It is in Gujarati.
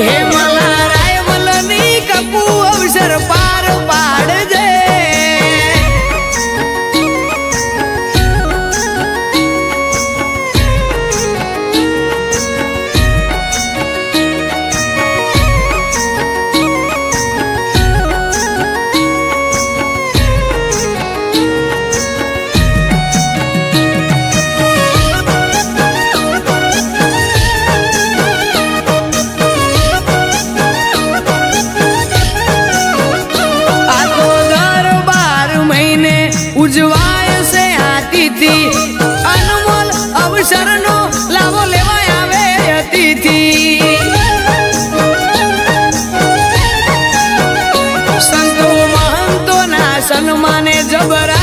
हे मा અવસરનો લાવો લેવા આવે અતિથિ. સંતો મહંતોના સન્માને જબરા